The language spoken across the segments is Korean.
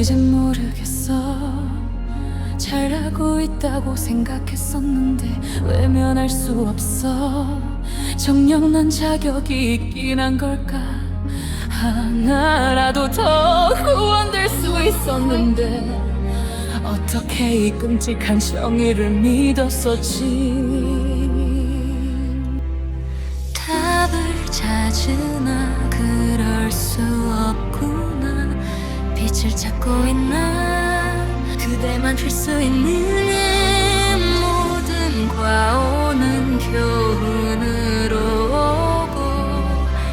이젠 모르겠어. 잘하고 있다고 생각했었는데 외면할 수 없어. 정녕 자격이 있긴 한 걸까? 하나라도 더 후원될 수 있었는데 어떻게 이 끔찍한 정의를 믿었었지? 답을 찾으나 빛을 찾고 있나? 그대만 줄 수 있는 모든 과오는 교훈으로 오고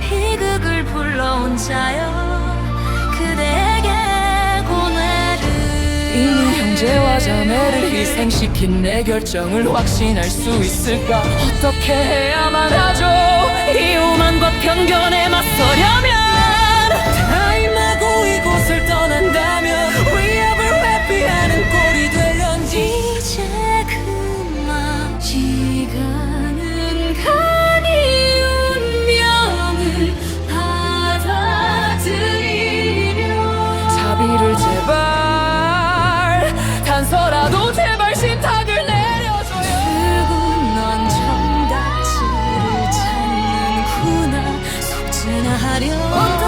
희극을 불러온 자여 그대에게 고뇌를 이미 형제와 자매를 희생시킨 내 결정을 확신할 수 있을까? 어떻게 해야만 하죠? 이 오만과 편견 And I had Oh.